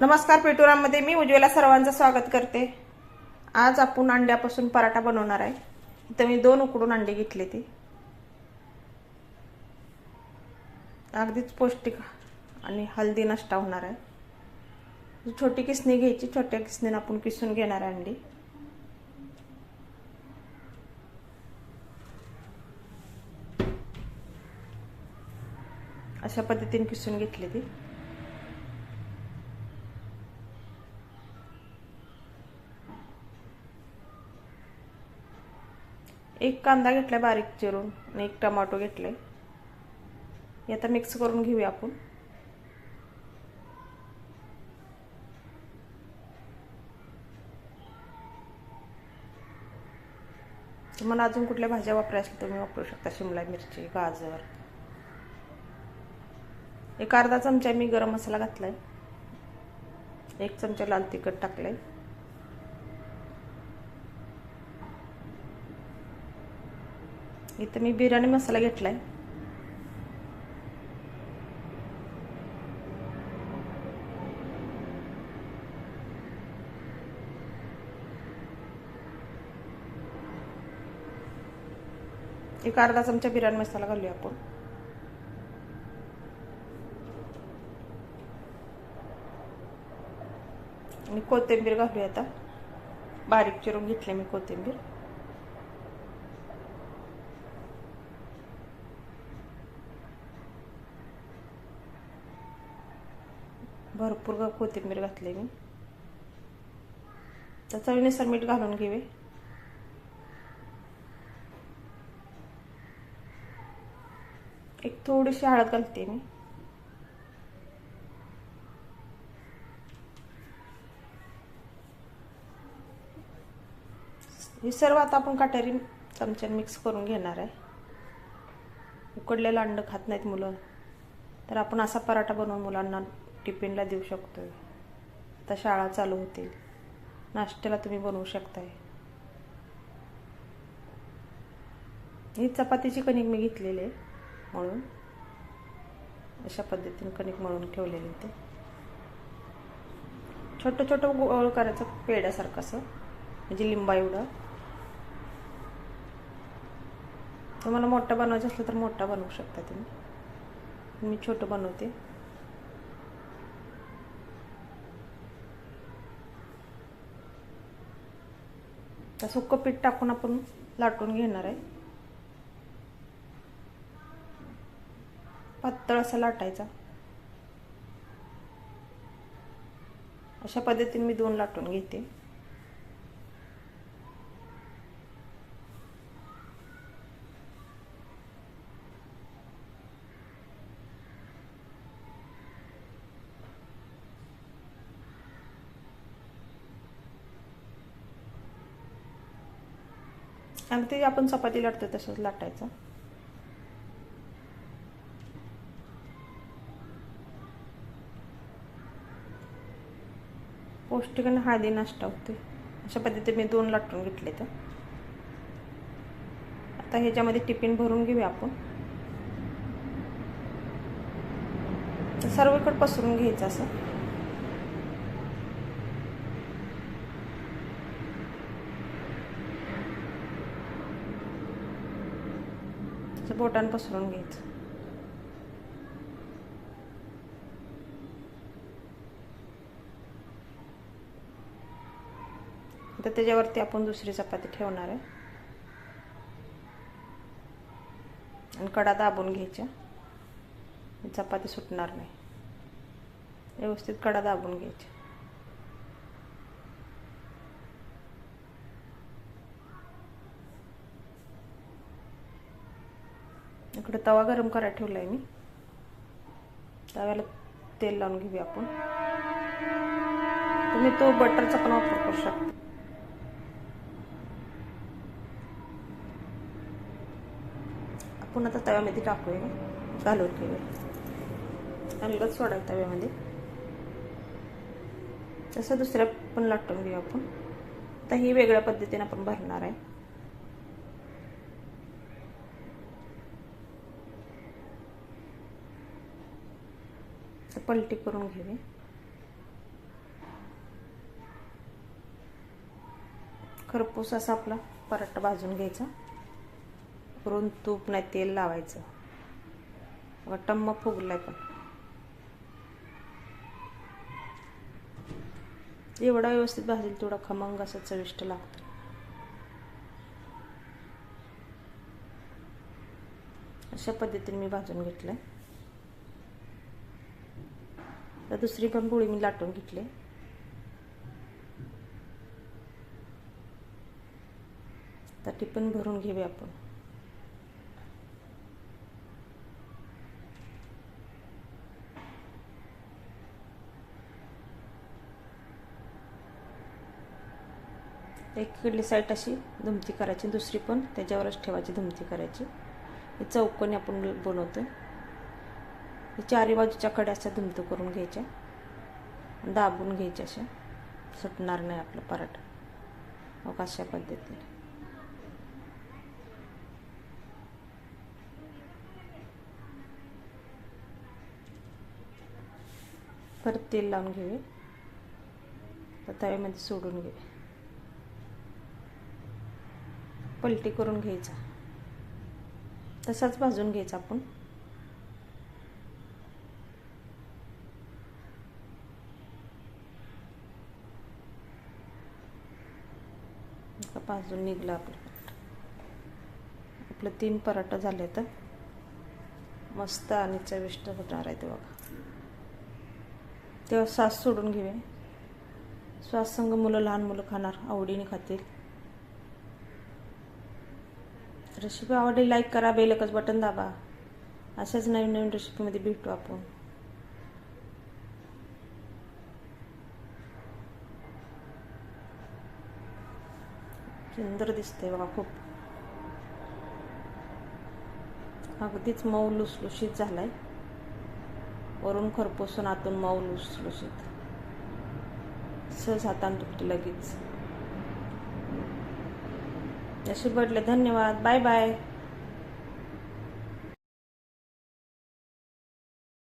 नमस्कार पेटोरामध्ये मी उज्ज्वला सर्वांचं स्वागत करते. आज आपण अंड्यापासून पराठा बनवणार आहे. इथं मी दोन उकडून अंडे घेतले ते. अगदीच पौष्टिक आणि हल्दी नष्टा होणार आहे. छोटी किसणी घ्यायची छोट्या किसणीनं आपण किसून घेणार आहे अंडी. अशा पद्धतीने किसून घेतली ती. एक कांदा घेतला बारीक चिरून आणि एक टमाटो घेतले हे आता मिक्स करून घेऊया आपण. तुम्हाला अजून कुठल्या भाज्या वापरायच्या तुम्ही वापरू शकता. शिमला मिरची गाजर. एक अर्धा चमचा मी गरम मसाला घातलाय. एक चमचा लाल तिखट टाकलंय. इथं मी बिर्याणी मसाला घेतलाय. एक अर्धा चमचा बिर्याणी मसाला घालूया आपण. आणि कोथिंबीर घालूया आता. बारीक चिरून घेतले मी कोथिंबीर. भरपूर कोथिंबीर घातली मी. तर चवीनुसार मीठ घालून घेवे. एक थोडीशी हळद घालते मी. ही सर्व आता आपण काटेरी चमच्याने मिक्स करून घेणार आहे. उकडलेलं अंड खात नाहीत मुलं. तर आपण असा पराठा बनवून मुलांना टिफिनला देऊ शकतो आहे आता शाळा चालू होतील. नाश्त्याला तुम्ही बनवू शकताय. ही चपातीची कणिक मी घेतलेली आहे म्हणून. अशा पद्धतीने कणिक मळून ठेवलेली ते छोटं छोटं गोळ करायचं पेड्यासारखं असं. म्हणजे लिंबा एवढं. तुम्हाला मोठा बनवायचं असलं तर मोठा बनवू शकता तुम्ही. मी छोटं बनवते. तर सुक्क पीठ टाकून आपण लाटून घेणार आहे. पातळ असा लाटायचा. अशा पद्धतीने मी दोन लाटून घेते. अगदी आपण चपाती लाटतो तसंच लाटायचं. पौष्टिक आणि हळदी नाश्ता होते अशा पद्धतीने मी दोन लाटून घेतले तर. आता ह्याच्यामध्ये टिफिन भरून घेऊया आपण. तर पसरून घ्यायचं असं. बोटान पसरून घ्यायचं तर त्याच्यावरती आपण दुसरी चपाती ठेवणार आहे. आणि कडा दाबून घ्यायच्या. चपाती सुटणार नाही. व्यवस्थित कडा दाबून घ्यायच्या. इकडे तवा गरम करायला ठेवलाय मी. तव्याला तेल लावून घेऊया आपण. तुम्ही तो बटरचा पण वापर करू शकता. आपण आता तव्यामध्ये टाकूया. घालून घेऊया. अलगच सोडाय तव्यामध्ये. तसं दुसऱ्या पण लाटून घेऊ आपण. आता ही वेगळ्या पद्धतीने आपण भरणार आहे. पलटी करून घेऊया खरपूस असा आपला पराठा भाजून घ्यायचा. करून तूप नाही तेल लावायचं. बघा टम्म फुगलाय पण. एवढा व्यवस्थित भाजेल तेवढा खमंग असं चविष्ट लागतं. अशा पद्धतीने मी भाजून घेतलं आहे तर दुसरी पण पोळी मी लाटून घेतली. तर ती पण भरून घेऊया आपण. एकीकडली साईड अशी धुमती करायची दुसरी पण त्याच्यावरच ठेवायची धुमती करायची. ही चौकोनी आपण बनवतोय. चारी बाजूच्या कडे अशा धुमतं करून घ्यायच्या. दाबून घ्यायच्या अशा. सुटणार नाही आपलं पराठा. मग अशा पद्धतीने. परत तेल लावून घेऊ तर तव्यामध्ये सोडून घेऊ पलटी करून घ्यायचा. तसाच भाजून घ्यायचा आपण. असा भाजून निघला आपलं. आपलं तीन पराठा झाले तर मस्त आणि चविष्ट होणार आहे ते बघा. तेव्हा सास सोडून घेऊया श्वास संग मुलं लहान मुलं खाणार आवडीने खातील. रेसिपी आवडली लाईक करा बेलकच बटन दाबा. अशाच नवीन नवीन रेसिपीमध्ये भेटू आपण. सुंदर दिसते बघा खूप. अगदीच मऊ लुसलुशीत झालाय. वरून खरपूसून आतून मऊ लुसलुशीत. सहज हातान तुटते लगेच. असे बदले धन्यवाद. Bye bye.